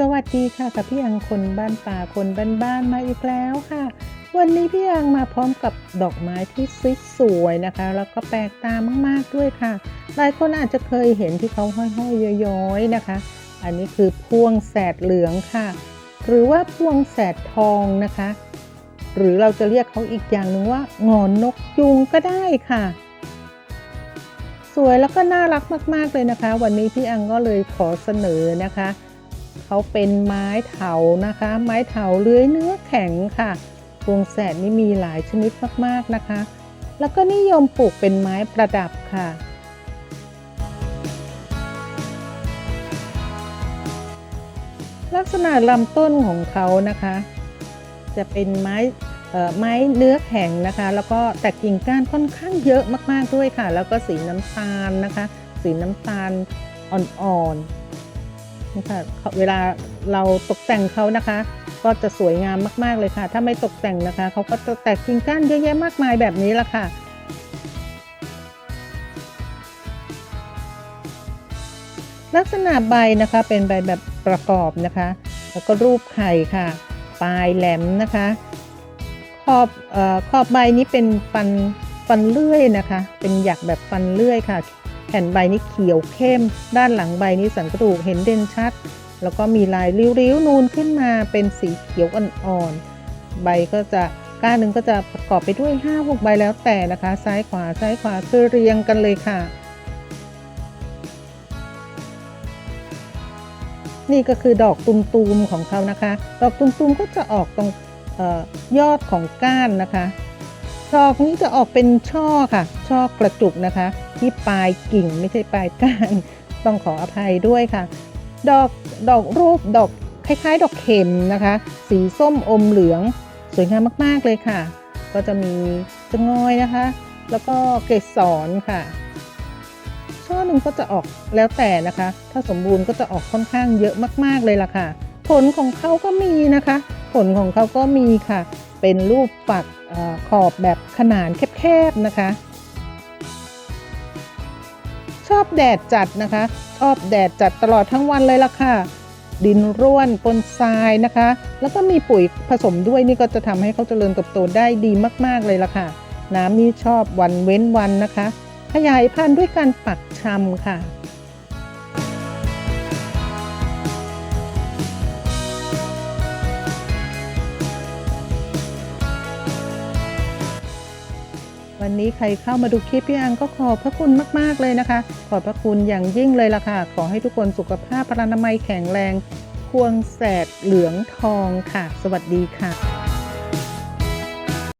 สวัสดีค่ะกับพี่อังคนบ้านป่าคนบ้านๆมาอีกแล้วค่ะ วันนี้พี่อังมาพร้อมกับดอกไม้ที่สวยนะคะ แล้วก็แปลกตามากๆด้วยค่ะ หลายคนอาจจะเคยเห็นที่เขาห้อยๆย้อยๆนะคะ อันนี้คือพวงแสดเหลืองค่ะ หรือว่าพวงแสดทองนะคะ หรือเราจะเรียกเขาอีกอย่างหนึ่งว่างอนนกยุงก็ได้ค่ะสวยแล้วก็น่ารักมาก ๆ เลยนะคะ วันนี้พี่อังก็เลยขอเสนอนะคะ เขาเป็นไม้เถานะคะ ไม้เถาเลื้อยเนื้อแข็งค่ะพวงแสดนี่มีหลายชนิดมากๆนะคะ แล้วก็นิยมปลูกเป็นไม้ประดับค่ะ ลักษณะลำต้นของเขานะคะ จะเป็นไม้เอ่อไม้เนื้อแข็งนะคะ แล้วก็แต่กิ่งก้านค่อนข้างเยอะมากๆด้วยค่ะ แล้วก็สีน้ำตาลนะคะ สีน้ำตาลอ่อนๆ นี่ค่ะเวลาเราตกแต่งเขานะคะ ก็จะสวยงามมากๆเลยค่ะ ถ้าไม่ตกแต่งนะคะเขาก็จะแตกกิ่งก้านเยอะแยะมากมายแบบนี้ละค่ะลักษณะใบนะคะเป็นใบแบบประกอบนะคะ แล้วก็รูปไข่ค่ะ ปลายแหลมนะคะ ขอบเออขอบใบนี้เป็นฟันฟันเลื่อยนะคะ เป็นหยักแบบฟันเลื่อยค่ะ แผ่นใบนี้เขียวเข้ม ด้านหลังใบนี้สันกระดูกเห็นเด่นชัด แล้วก็มีลายริ้วๆนูนขึ้นมาเป็นสีเขียวอ่อนๆใบก็จะก้านหนึ่งก็จะประกอบไปด้วย5 6ใบแล้วแต่นะคะ ซ้ายขวาซ้ายขวาคือเรียงกันเลยค่ะ นี่ก็คือดอกตุมๆของเขานะคะ ดอกตุมๆก็จะออกตรงออยอดของก้านนะคะดอกนี้จะออกเป็นช่อค่ะ ช่อกระจุกนะคะ ที่ปลายกิ่งไม่ใช่ปลายก้านต้องขออภัยด้วยค่ะ ดอกดอกรูปดอกคล้ายๆ ดอกเข็มนะคะ สีส้มอมเหลืองสวยงามมากๆเลยค่ะ ก็จะมีจะงอยนะคะ แล้วก็เกสรค่ะ ช่อหนึ่งก็จะออกแล้วแต่นะคะ ถ้าสมบูรณ์ก็จะออกค่อนข้างเยอะมากๆเลยล่ะค่ะ ผลของเขาก็มีนะคะ ผลของเขาก็มีค่ะ เป็นรูปฝักอขอบแบบขนานแคบๆนะคะ อบแดดจัดนะคะ ชอบแดดจัดตลอดทั้งวันเลยล่ะค่ะ ดินร่วนปนทรายนะคะ แล้วก็มีปุ๋ยผสมด้วยนี่ก็จะทำให้เขาเจริญเติบโตได้ดีมากๆเลยล่ะค่ะ น้ำนี่ชอบวันเว้นวันนะคะ ขยายพันธุ์ด้วยการปักชำค่ะ วันนี้ใครเข้ามาดูคลิปพี่อังก็ขอบพระคุณมาก ๆ เลยนะคะ ขอบพระคุณอย่างยิ่งเลยล่ะค่ะ ขอให้ทุกคนสุขภาพพลานามัยแข็งแรง ควงแสดเหลืองทองค่ะ สวัสดีค่ะ